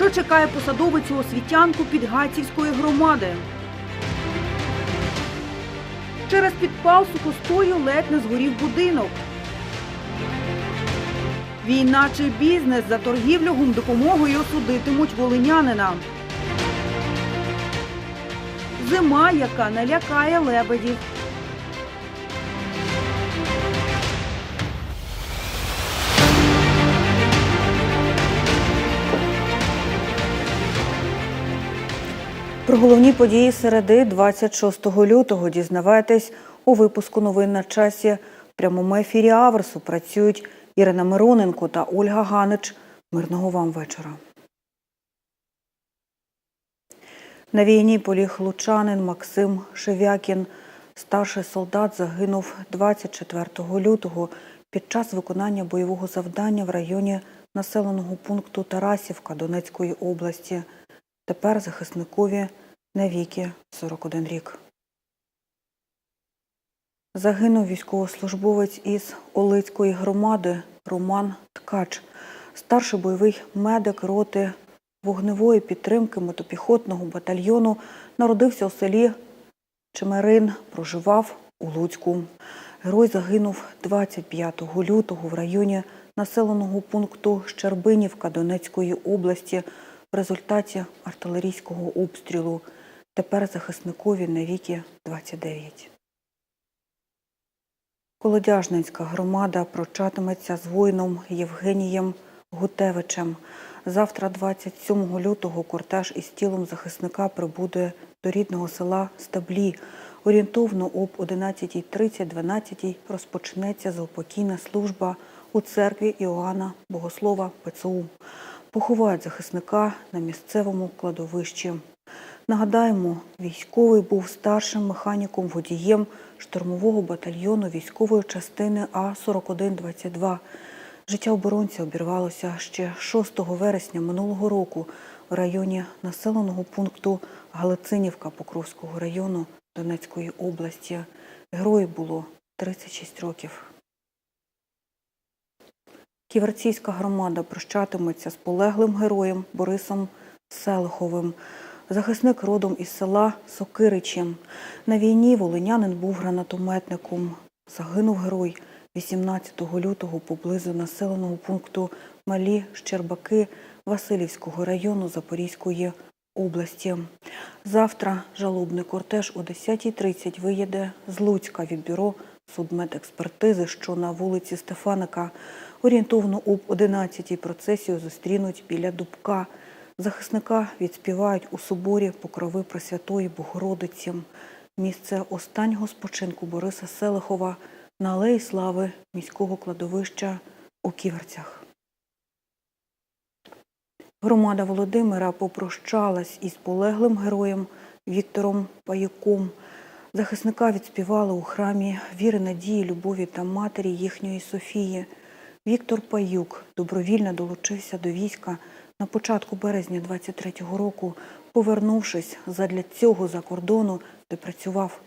Що чекає посадовицю освітянку Підгайцівської громади? Через підпал сухостою ледь не згорів будинок. Війна чи бізнес за торгівлю гумдопомогою судитимуть волинянина. Зима, яка не лякає лебедів. Про головні події середи 26 лютого дізнавайтесь у випуску новин на часі. В прямому ефірі Аверсу працюють Ірина Мироненко та Ольга Ганич. Мирного вам вечора. На війні поліг лучанин Максим Шевякін. Старший солдат загинув 24 лютого під час виконання бойового завдання в районі населеного пункту Тарасівка Донецької області. Тепер захисникові навіки 41 рік. Загинув військовослужбовець із Олицької громади Роман Ткач, старший бойовий медик роти вогневої підтримки мотопіхотного батальйону, народився у селі Чемерин, проживав у Луцьку. Герой загинув 25 лютого в районі населеного пункту Щербинівка Донецької області в результаті артилерійського обстрілу. Тепер захисникові навіки 29. Колодяжненська громада прощатиметься з воїном Євгенієм Гутевичем. Завтра, 27 лютого, кортеж із тілом захисника прибуде до рідного села Стаблі. Орієнтовно об 11.30-12 розпочнеться заупокійна служба у церкві Іоанна Богослова ПЦУ. Поховають захисника на місцевому кладовищі. Нагадаємо, військовий був старшим механіком-водієм штурмового батальйону військової частини А-4122. Життя оборонця обірвалося ще 6 вересня минулого року в районі населеного пункту Галицинівка Покровського району Донецької області. Герою було 36 років. Ківерційська громада прощатиметься з полеглим героєм Борисом Селиховим. Захисник родом із села Сокиричі. На війні волинянин був гранатометником. Загинув герой 18 лютого поблизу населеного пункту Малі Щербаки Васильівського району Запорізької області. Завтра жалобний кортеж о 10.30 виїде з Луцька від бюро судмедекспертизи, що на вулиці Стефаника. Орієнтовно об 11-й процесію зустрінуть біля Дубка. Захисника відспівають у соборі Покрови Пресвятої Богородиці. Місце останнього спочинку Бориса Селихова на Алеї Слави міського кладовища у Ківерцях. Громада Володимира попрощалась із полеглим героєм Віктором Паюком. Захисника відспівали у храмі віри, надії, любові та матері їхньої Софії. Віктор Паюк добровільно долучився до війська на початку березня 23-го року, повернувшись задля цього за кордону, де працював.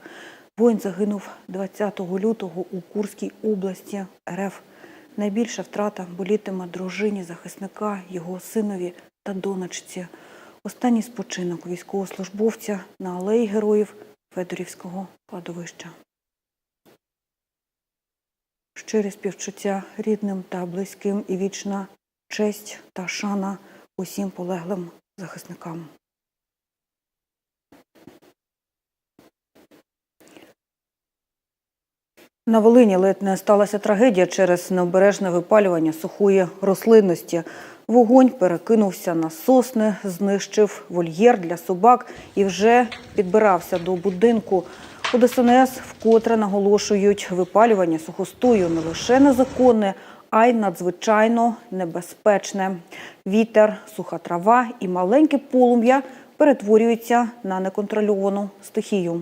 Воїн загинув 20 лютого у Курській області РФ. Найбільша втрата болітиме дружині захисника, його синові та донечці. Останній спочинок військовослужбовця на алеї героїв Федорівського кладовища. Щирі співчуття рідним та близьким і вічна честь та шана усім полеглим захисникам. На Волині ледь не сталася трагедія через необережне випалювання сухої рослинності. Вогонь перекинувся на сосни, знищив вольєр для собак і вже підбирався до будинку. У ДСНС вкотре наголошують, випалювання сухостою не лише незаконне, а й надзвичайно небезпечне. Вітер, суха трава і маленьке полум'я перетворюються на неконтрольовану стихію.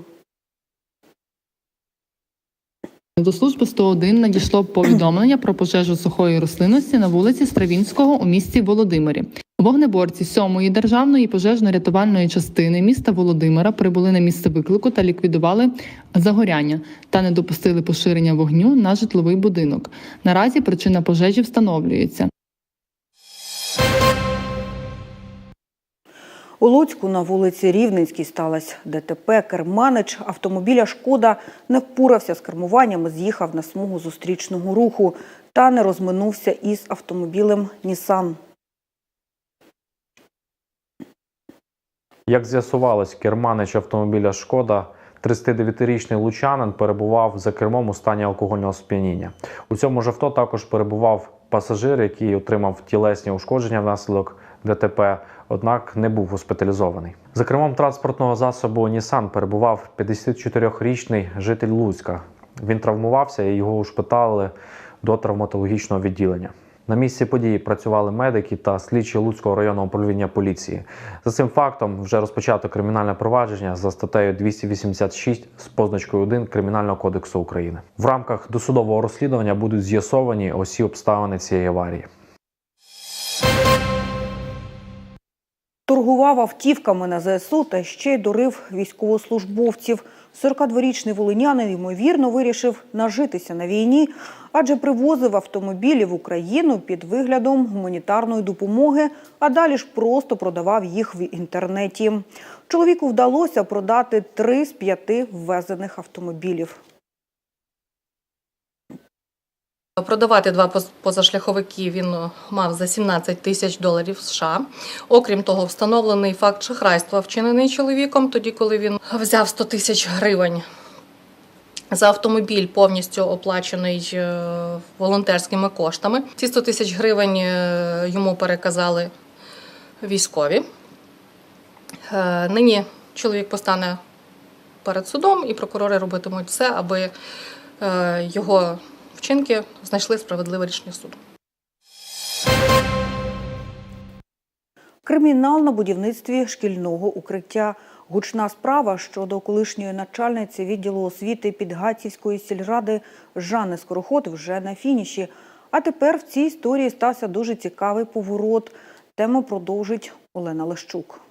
До служби 101 надійшло повідомлення про пожежу сухої рослинності на вулиці Стравінського у місті Володимирі. Вогнеборці 7-ї державної пожежно-рятувальної частини міста Володимира прибули на місце виклику та ліквідували загоряння та не допустили поширення вогню на житловий будинок. Наразі причина пожежі встановлюється. У Луцьку на вулиці Рівненській сталося ДТП. Керманич автомобіля «Шкода» не впорався з кермуванням з'їхав на смугу зустрічного руху та не розминувся із автомобілем «Нісан». Як з'ясувалось, керманич автомобіля Шкода, 39-річний лучанин, перебував за кермом у стані алкогольного сп'яніння. У цьому ж авто також перебував пасажир, який отримав тілесні ушкодження внаслідок ДТП, однак не був госпіталізований. За кермом транспортного засобу Нісан перебував 54-річний житель Луцька. Він травмувався і його ушпиталили до травматологічного відділення. На місці події працювали медики та слідчі Луцького районного управління поліції. За цим фактом вже розпочато кримінальне провадження за статтею 286 з позначкою 1 Кримінального кодексу України. В рамках досудового розслідування будуть з'ясовані усі обставини цієї аварії. Торгував автівками на ЗСУ та ще й дурив військовослужбовців. 42-річний волинянин, ймовірно, вирішив нажитися на війні, адже привозив автомобілі в Україну під виглядом гуманітарної допомоги, а далі ж просто продавав їх в інтернеті. Чоловіку вдалося продати три з п'яти ввезених автомобілів. Продавати два позашляховики він е, мав за 17 тисяч доларів США. Окрім того, встановлений факт шахрайства, вчинений чоловіком, тоді, коли він взяв 100 тисяч гривень за автомобіль, повністю оплачений е, волонтерськими коштами. Ці 100 тисяч гривень е, йому переказали військові. Нині чоловік постане перед судом, і прокурори робитимуть все, аби його вчинки знайшли справедливе рішення суду. Кримінал на будівництві шкільного укриття. Гучна справа щодо колишньої начальниці відділу освіти Підгатівської сільради Жанни Скороход вже на фініші. А тепер в цій історії стався дуже цікавий поворот. Тему продовжить Олена Лещук.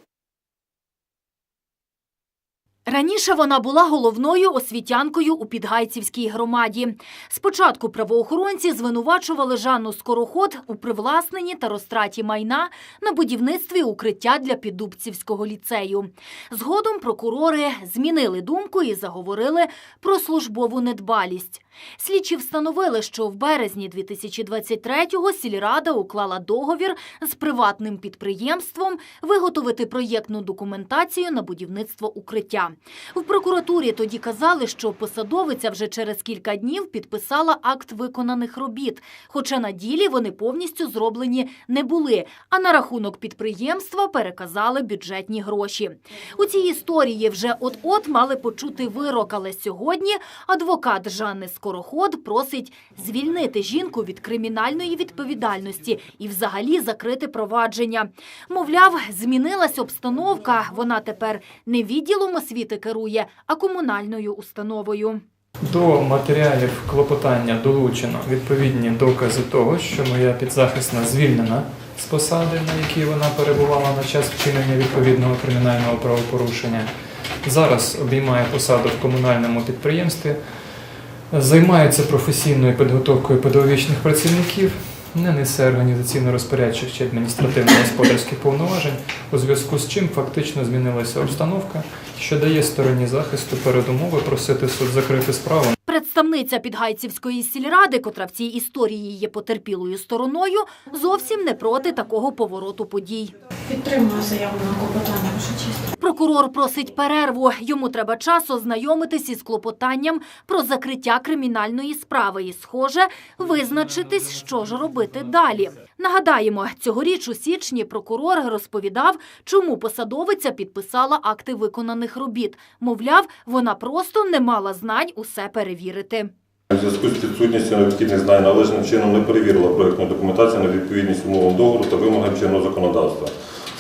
Раніше вона була головною освітянкою у Підгайцівській громаді. Спочатку правоохоронці звинувачували Жанну Скороход у привласненні та розтраті майна на будівництві укриття для Піддубцівського ліцею. Згодом прокурори змінили думку і заговорили про службову недбалість. Слідчі встановили, що в березні 2023-го сільрада уклала договір з приватним підприємством виготовити проєктну документацію на будівництво укриття. В прокуратурі тоді казали, що посадовиця вже через кілька днів підписала акт виконаних робіт, хоча на ділі вони повністю зроблені не були, а на рахунок підприємства переказали бюджетні гроші. У цій історії вже от-от мали почути вирок, але сьогодні адвокат Жанни Скороход просить звільнити жінку від кримінальної відповідальності і взагалі закрити провадження. Мовляв, змінилась обстановка. Вона тепер не відділом освіти керує, а комунальною установою. До матеріалів клопотання долучено відповідні докази того, що моя підзахисна звільнена з посади, на якій вона перебувала на час вчинення відповідного кримінального правопорушення. Зараз обіймає посаду в комунальному підприємстві, займається професійною підготовкою педагогічних працівників, не несе організаційно-розпорядчих чи адміністративно-господарських повноважень, у зв'язку з чим фактично змінилася обстановка, що дає стороні захисту передумови просити суд закрити справу Представниця Підгайцівської сільради, котра в цій історії є потерпілою стороною, зовсім не проти такого повороту подій. Підтримую заяву на клопотання, ваша честь. Прокурор просить перерву. Йому треба час ознайомитись із клопотанням про закриття кримінальної справи і, схоже, визначитись, що ж робити далі. Нагадаємо, цьогоріч у січні прокурор розповідав, чому посадовиця підписала акти виконаних робіт. Мовляв, вона просто не мала знань усе перевірити. У зв'язку з відсутністю необхідних знань належним чином не перевірила проєктну документацію на відповідність умовам договору та вимогам чинного законодавства.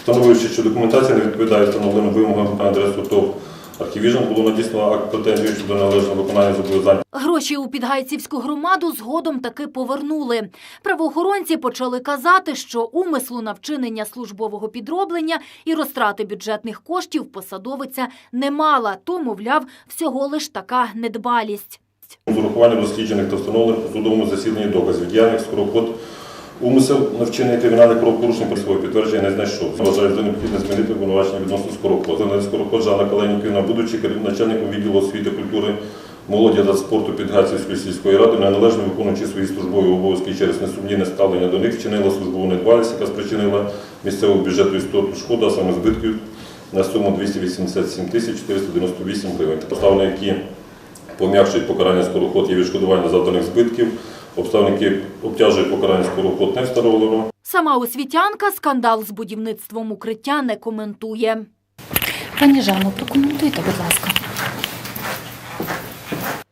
Встановивши, що документація не відповідає встановленим вимогам на адресу ТОВ «Архівіжн», було надіслано акт претензії щодо належного виконання зобов'язань Гроші у Підгайцівську громаду згодом таки повернули. Правоохоронці почали казати, що умислу на вчинення службового підроблення і розтрати бюджетних коштів посадовиця не мала, то, мовляв, всього лиш така недбалість. з урахуванням досліджених та встановлених у судовому засіданні доказів. Діяльність скороход Умисел на вчинення кримінальних правопорушень при своє підтвердження не знайшов. Вважаю за необхідне змінити обвинувачення відносно Скороход. За Скороход Жанна Каленіківна, будучи начальником відділу освіти, культури, молоді та спорту Підгайцівської сільської ради, неналежно виконуючи свої службові обов'язки через несумнівне ставлення до них, вчинила службову недбалість, яка спричинила місцевому бюджету істотну шкоду, а саме збитків на суму 287 тисяч 498 гривень. Обставини, які пом'якшують покарання скороход є відшкодування завданих збитків. Обставини, які обтяжують покарання скороход, не встановлено. Сама освітянка скандал з будівництвом укриття не коментує. Пані Жанно, прокоментуйте, будь ласка.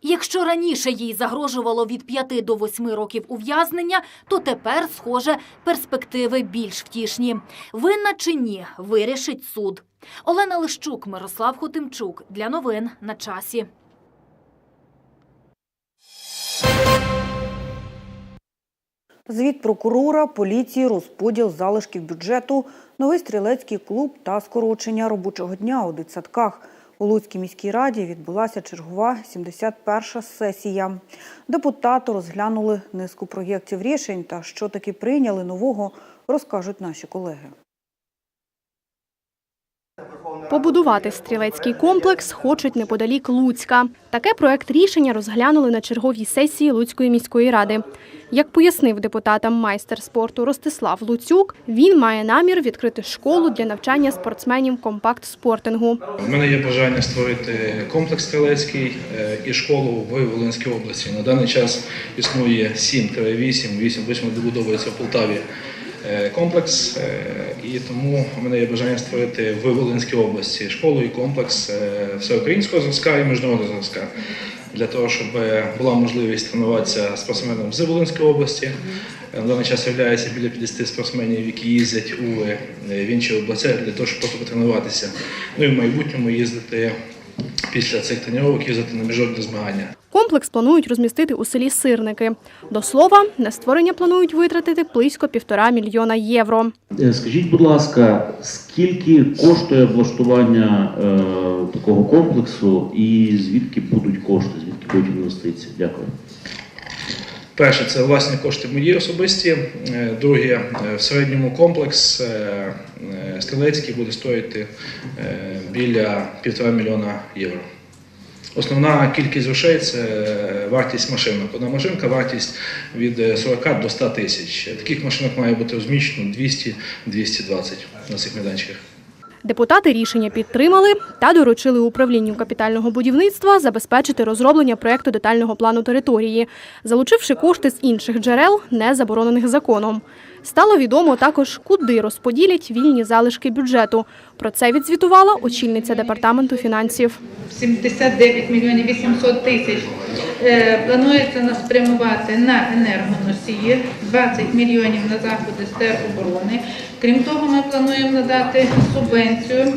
Якщо раніше їй загрожувало від 5 до 8 років ув'язнення, то тепер, схоже, перспективи більш втішні. Винна чи ні, вирішить суд. Олена Лищук, Мирослав Хотимчук. Для новин на часі. Звіт прокурора, поліції, розподіл залишків бюджету, новий стрілецький клуб та скорочення робочого дня у дитсадках. У Луцькій міській раді відбулася чергова 71-ша сесія. Депутати розглянули низку проєктів рішень та що таки прийняли нового, розкажуть наші колеги. Побудувати стрілецький комплекс хочуть неподалік Луцька. Таке проект рішення розглянули на черговій сесії Луцької міської ради. Як пояснив депутатам майстер спорту Ростислав Луцюк, він має намір відкрити школу для навчання спортсменів компакт-спортингу. У мене є бажання створити комплекс стрілецький е, і школу в Волинській області. На даний час існує 7-8, 8 8 добудовується в Полтаві комплекс, е, і тому у мене є бажання створити в Волинській області школу і комплекс е, всеукраїнського зразка і міжнародного зразка. Для того, щоб була можливість тренуватися спортсменам з Волинської області. На даний час є біля 50 спортсменів, які їздять у е, в інші області для того, щоб потренуватися. Ну і в майбутньому їздити після цих тренувок їздити на міжнародні змагання. Комплекс планують розмістити у селі Сирники. До слова, на створення планують витратити близько півтора мільйона євро. Е, Скажіть, будь ласка, скільки коштує облаштування е, такого комплексу і звідки будуть кошти, звідки будуть інвестиції? Дякую. Перше, це власні кошти мої особисті. Е, Друге, е, в середньому комплекс е, стрілецький буде стоїти біля півтора мільйона євро. Основна кількість грошей це вартість машинок. Одна машинка вартість від е, 40 до 100 тисяч. Таких машинок має бути розміщено 200-220 на цих майданчиках. Депутати рішення підтримали та доручили управлінню капітального будівництва забезпечити розроблення проекту детального плану території, залучивши кошти з інших джерел, не заборонених законом. Стало відомо також, куди розподілять вільні залишки бюджету. Про це відзвітувала очільниця департаменту фінансів. 79 мільйонів 800 тисяч е, планується нас спрямувати на енергоносії, 20 мільйонів на заходи з тероборони. Крім того, ми плануємо надати субвенцію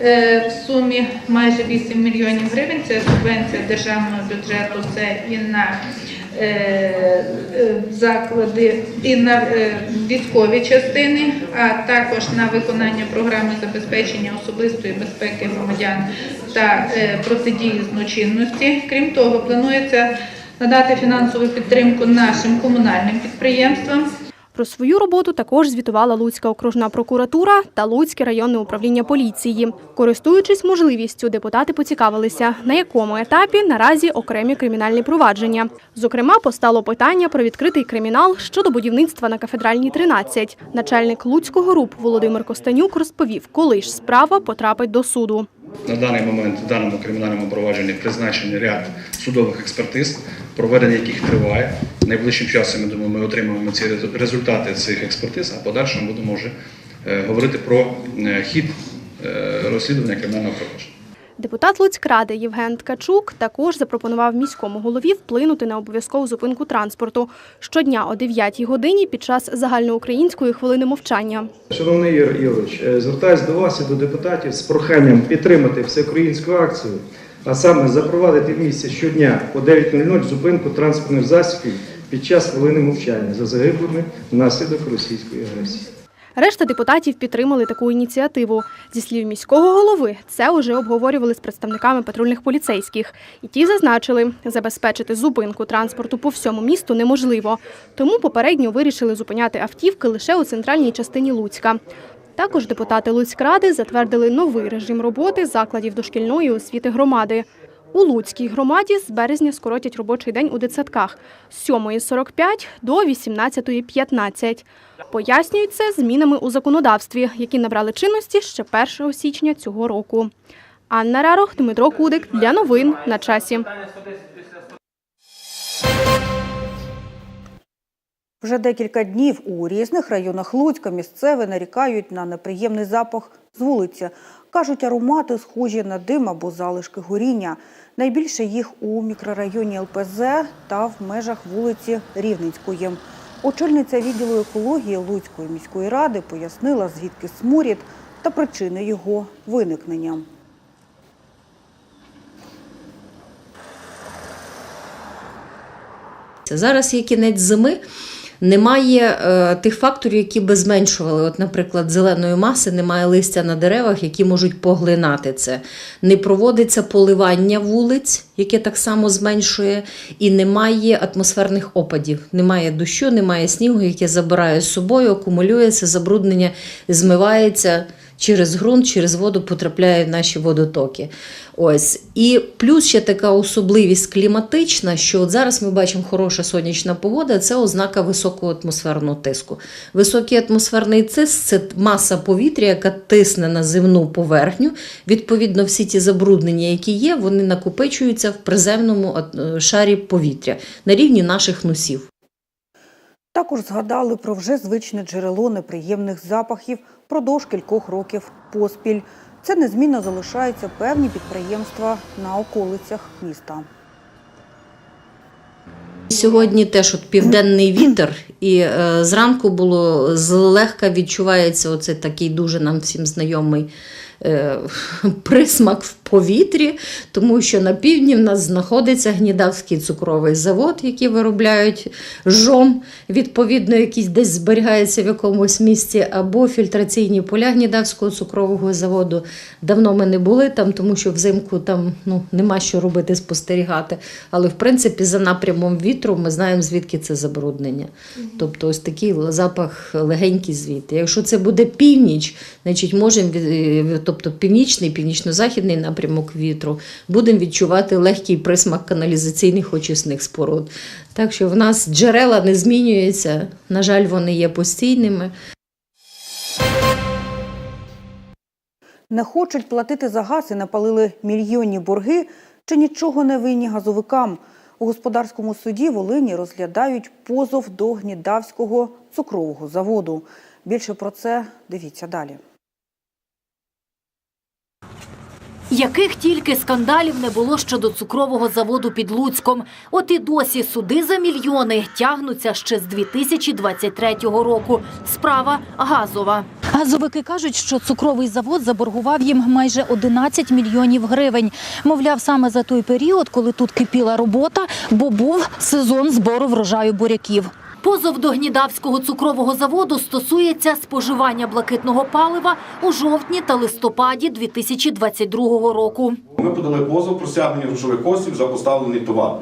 е, в сумі майже 8 мільйонів гривень. Це субвенція державного бюджету, це і на е, е, заклади, і на військові частини, а також на виконання програми забезпечення особистої безпеки громадян та протидії злочинності. Крім того, планується надати фінансову підтримку нашим комунальним підприємствам. Про свою роботу також звітувала Луцька окружна прокуратура та Луцьке районне управління поліції. Користуючись можливістю, депутати поцікавилися, на якому етапі наразі окремі кримінальні провадження. Зокрема, постало питання про відкритий кримінал щодо будівництва на кафедральній 13. Начальник Луцького РУП Володимир Костанюк розповів, коли ж справа потрапить до суду. На даний момент в даному кримінальному провадженні призначений ряд судових експертиз, проведення яких триває. Найближчим часом, я думаю, ми отримаємо ці резу- результати цих експертиз, а подальшому будемо вже е, говорити про е, хід е, розслідування кримінального провадження. Депутат Луцькради Євген Ткачук також запропонував міському голові вплинути на обов'язкову зупинку транспорту щодня о 9 годині під час загальноукраїнської хвилини мовчання. Шановний Ігор Ігорович, звертаюся до вас і до депутатів з проханням підтримати всеукраїнську акцію, а саме запровадити в місті щодня о 9.00 зупинку транспортних засобів під час хвилини мовчання за загиблими внаслідок російської агресії. Решта депутатів підтримали таку ініціативу. Зі слів міського голови, це уже обговорювали з представниками патрульних поліцейських. І ті зазначили, забезпечити зупинку транспорту по всьому місту неможливо. Тому попередньо вирішили зупиняти автівки лише у центральній частині Луцька. Також депутати Луцькради затвердили новий режим роботи закладів дошкільної освіти громади. У Луцькій громаді з березня скоротять робочий день у дитсадках з 7.45 до 18.15. Пояснюють це змінами у законодавстві, які набрали чинності ще 1 січня цього року. Анна Рарох, Дмитро Кудик для новин на часі. Вже декілька днів у різних районах Луцька місцеві нарікають на неприємний запах з вулиці. Кажуть, аромати схожі на дим або залишки горіння. Найбільше їх у мікрорайоні ЛПЗ та в межах вулиці Рівненської. Очільниця відділу екології Луцької міської ради пояснила, звідки сморід та причини його виникнення. Зараз є кінець зими. Немає е, тих факторів, які би зменшували, от, наприклад, зеленої маси, немає листя на деревах, які можуть поглинати це. Не проводиться поливання вулиць, яке так само зменшує, і немає атмосферних опадів. Немає дощу, немає снігу, яке забирає з собою, акумулюється, забруднення змивається через ґрунт, через воду потрапляє в наші водотоки. Ось. І плюс ще така особливість кліматична, що от зараз ми бачимо хороша сонячна погода, це ознака високого атмосферного тиску. Високий атмосферний тиск це маса повітря, яка тисне на земну поверхню. Відповідно, всі ті забруднення, які є, вони накопичуються в приземному е, шарі повітря на рівні наших носів. Також згадали про вже звичне джерело неприємних запахів продовж кількох років поспіль. Це незмінно залишаються певні підприємства на околицях міста. Сьогодні теж от південний вітер, і е, зранку було злегка відчувається оцей такий дуже нам всім знайомий присмак в повітрі, тому що на півдні в нас знаходиться Гнідавський цукровий завод, який виробляють жом, відповідно, якийсь десь зберігається в якомусь місці, або фільтраційні поля Гнідавського цукрового заводу. Давно ми не були там, тому що взимку там ну, нема що робити, спостерігати. Але в принципі за напрямом вітру ми знаємо, звідки це забруднення. Тобто ось такий запах легенький звідти. Якщо це буде північ, значить можемо, від- тобто північний, північно-західний напрямок вітру, будемо відчувати легкий присмак каналізаційних очисних споруд. Так що в нас джерела не змінюються, на жаль, вони є постійними. Не хочуть платити за газ і напалили мільйонні борги чи нічого не винні газовикам. У господарському суді Волині розглядають позов до Гнідавського цукрового заводу. Більше про це дивіться далі. Яких тільки скандалів не було щодо цукрового заводу під Луцьком. От і досі суди за мільйони тягнуться ще з 2023 року. Справа газова. Газовики кажуть, що цукровий завод заборгував їм майже 11 мільйонів гривень. Мовляв, саме за той період, коли тут кипіла робота, бо був сезон збору врожаю буряків. Позов до Гнідавського цукрового заводу стосується споживання блакитного палива у жовтні та листопаді 2022 року. Ми подали позов про стягнення грошових коштів за поставлений товар.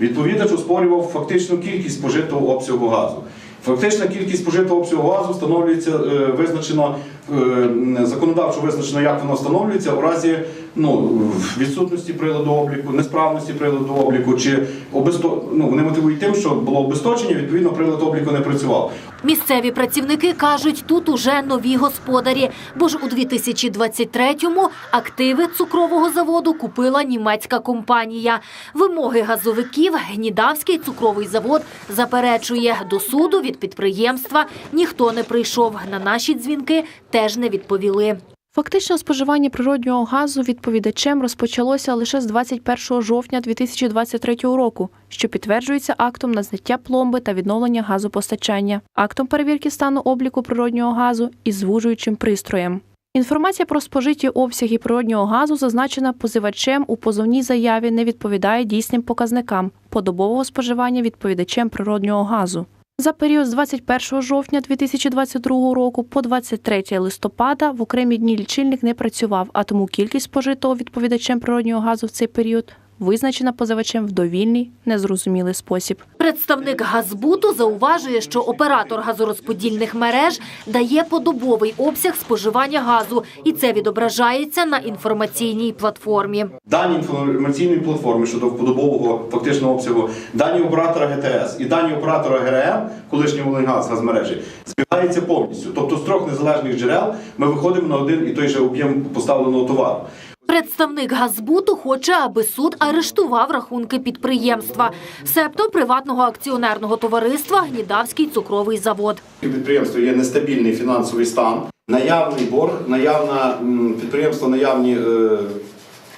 Відповідач оспорював фактичну кількість спожитого обсягу газу. Фактична кількість спожитого обсягу газу встановлюється е, визначено е, законодавчо визначено, як воно встановлюється у разі ну, відсутності приладу обліку, несправності приладу обліку, чи обесто... ну, вони мотивують тим, що було обесточення, відповідно прилад обліку не працював. Місцеві працівники кажуть, тут уже нові господарі, бо ж у 2023-му активи цукрового заводу купила німецька компанія. Вимоги газовиків Гнідавський цукровий завод заперечує. До суду від підприємства ніхто не прийшов. На наші дзвінки теж не відповіли. Фактично споживання природнього газу відповідачем розпочалося лише з 21 жовтня 2023 року, що підтверджується актом на зняття пломби та відновлення газопостачання, актом перевірки стану обліку природнього газу і звужуючим пристроєм. Інформація про спожиті обсяги природнього газу, зазначена позивачем у позовній заяві, не відповідає дійсним показникам подобового споживання відповідачем природнього газу. За період з 21 жовтня 2022 року по 23 листопада в окремі дні лічильник не працював, а тому кількість спожитого відповідачем природнього газу в цей період визначена позивачем в довільний, незрозумілий спосіб. Представник Газбуту зауважує, що оператор газорозподільних мереж дає подобовий обсяг споживання газу, і це відображається на інформаційній платформі. Дані інформаційної платформи щодо вподобового фактичного обсягу, дані оператора ГТС і дані оператора ГРМ, колишнього Волиньгаз газмережі, збігаються повністю. Тобто з трьох незалежних джерел ми виходимо на один і той же об'єм поставленого товару. Представник Газбуту хоче, аби суд арештував рахунки підприємства, себто приватного акціонерного товариства Гнідавський цукровий завод. У підприємства є нестабільний фінансовий стан, наявний борг, наявна підприємство, наявні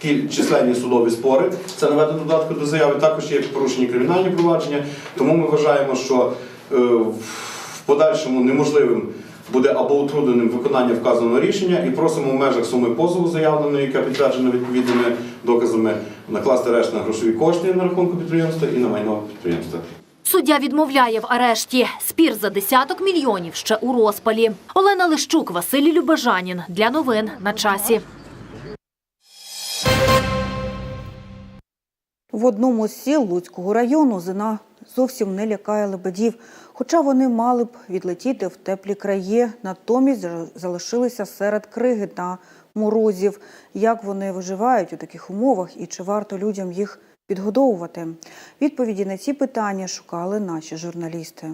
е, численні судові спори. Це наведено додатку до заяви. Також є порушені кримінальні провадження. Тому ми вважаємо, що е, в подальшому неможливим буде або утрудненим виконання вказаного рішення, і просимо в межах суми позову заявленої, яка підтверджена відповідними доказами, накласти арешт на грошові кошти на рахунку підприємства і на майно підприємства. Суддя відмовляє в арешті. Спір за десяток мільйонів ще у розпалі. Олена Лищук, Василій Любежанін. Для новин на часі. В одному з сіл Луцького району зина зовсім не лякає лебедів, хоча вони мали б відлетіти в теплі краї, натомість залишилися серед криги та морозів. Як вони виживають у таких умовах і чи варто людям їх підгодовувати? Відповіді на ці питання шукали наші журналісти.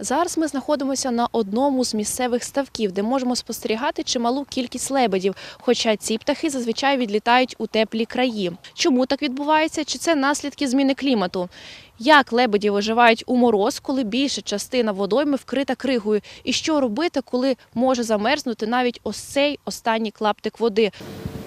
Зараз ми знаходимося на одному з місцевих ставків, де можемо спостерігати чималу кількість лебедів. Хоча ці птахи зазвичай відлітають у теплі краї. Чому так відбувається? Чи це наслідки зміни клімату? Як лебеді виживають у мороз, коли більша частина водойми вкрита кригою? І що робити, коли може замерзнути навіть ось цей останній клаптик води?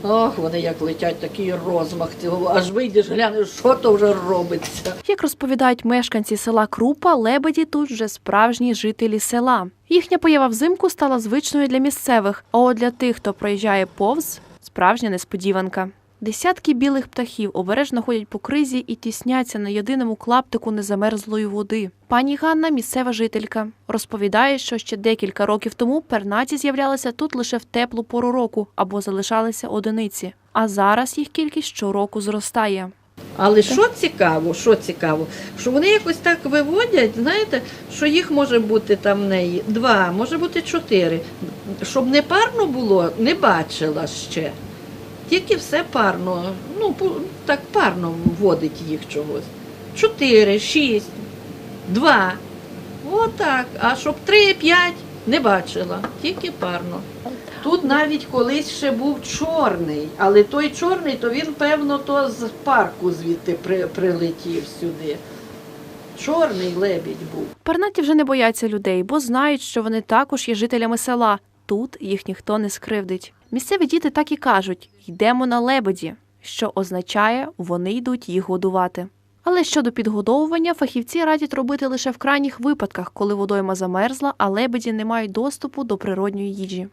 Ох, вони як летять, такий розмах. цього. аж вийдеш, глянеш, що то вже робиться. Як розповідають мешканці села Крупа, лебеді тут вже справжні жителі села. Їхня поява взимку стала звичною для місцевих, а от для тих, хто проїжджає повз, справжня несподіванка. Десятки білих птахів обережно ходять по кризі і тісняться на єдиному клаптику незамерзлої води. Пані Ганна, місцева жителька, розповідає, що ще декілька років тому пернаті з'являлися тут лише в теплу пору року або залишалися одиниці. А зараз їх кількість щороку зростає. Але що цікаво, що цікаво, що вони якось так виводять, знаєте, що їх може бути там в неї два, може бути чотири. Щоб не парно було, не бачила ще. Тільки все парно, ну так парно вводить їх чогось. Чотири, шість, два. Отак. А щоб три, п'ять не бачила, тільки парно. Тут навіть колись ще був чорний, але той чорний, то він, певно, то з парку звідти при, прилетів сюди. Чорний лебідь був. Пернаті вже не бояться людей, бо знають, що вони також є жителями села. Тут їх ніхто не скривдить. Місцеві діти так і кажуть: йдемо на лебеді, що означає, вони йдуть їх годувати. Але щодо підгодовування, фахівці радять робити лише в крайніх випадках, коли водойма замерзла, а лебеді не мають доступу до природньої їжі.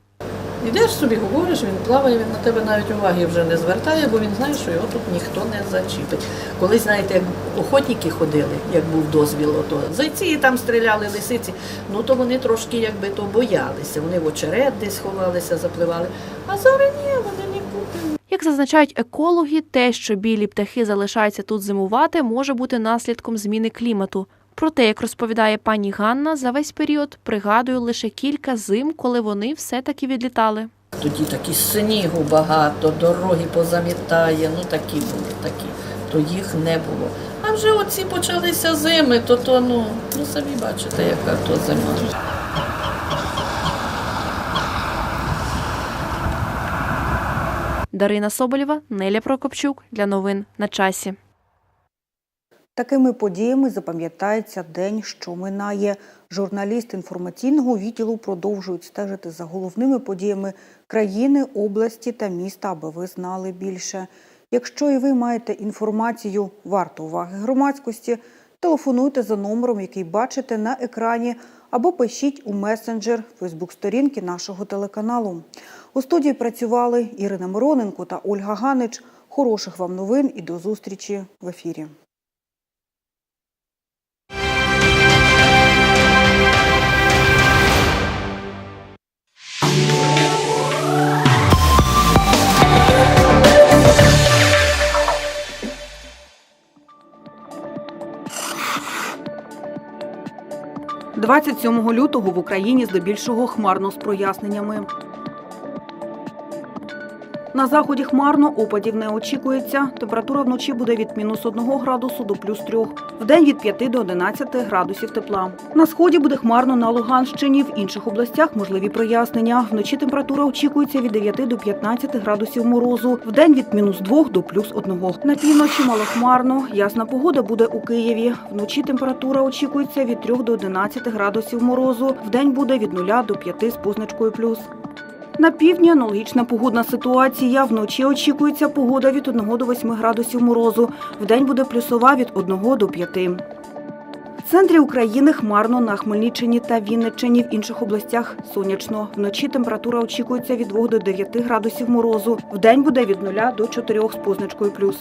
Йдеш собі, говориш, він плаває, він на тебе навіть уваги вже не звертає, бо він знає, що його тут ніхто не зачіпить. Колись, знаєте, як охотники ходили, як був дозвіл, то зайці там стріляли, лисиці, ну то вони трошки якби то боялися. Вони в очерет десь ховалися, запливали. А зараз ні, вони нікуди. Як зазначають екологи, те, що білі птахи залишаються тут зимувати, може бути наслідком зміни клімату. Проте, як розповідає пані Ганна, за весь період пригадую лише кілька зим, коли вони все-таки відлітали. Тоді такі снігу багато, дороги позамітає, ну такі були такі, то їх не було. А вже оці почалися зими, то то ну, ну самі бачите, яка то зима. Дарина Соболєва, Неля Прокопчук для новин на часі. Такими подіями запам'ятається день, що минає. Журналісти інформаційного відділу продовжують стежити за головними подіями країни, області та міста, аби ви знали більше. Якщо і ви маєте інформацію варту уваги громадськості, телефонуйте за номером, який бачите на екрані, або пишіть у месенджер Фейсбук-сторінки нашого телеканалу. У студії працювали Ірина Мироненко та Ольга Ганич. Хороших вам новин і до зустрічі в ефірі. 27 лютого в Україні здебільшого хмарно з проясненнями. На заході хмарно, опадів не очікується. Температура вночі буде від мінус 1 градусу до плюс 3. Вдень від 5 до 11 градусів тепла. На сході буде хмарно на Луганщині. В інших областях можливі прояснення. Вночі температура очікується від 9 до 15 градусів морозу. Вдень від мінус 2 до плюс 1. На півночі малохмарно. Ясна погода буде у Києві. Вночі температура очікується від 3 до 11 градусів морозу. Вдень буде від 0 до 5 з позначкою плюс. На півдні аналогічна погодна ситуація. Вночі очікується погода від 1 до 8 градусів морозу. Вдень буде плюсова від 1 до 5. В центрі України хмарно на Хмельниччині та Вінниччині. В інших областях сонячно. Вночі температура очікується від 2 до 9 градусів морозу. Вдень буде від 0 до 4 з позначкою плюс.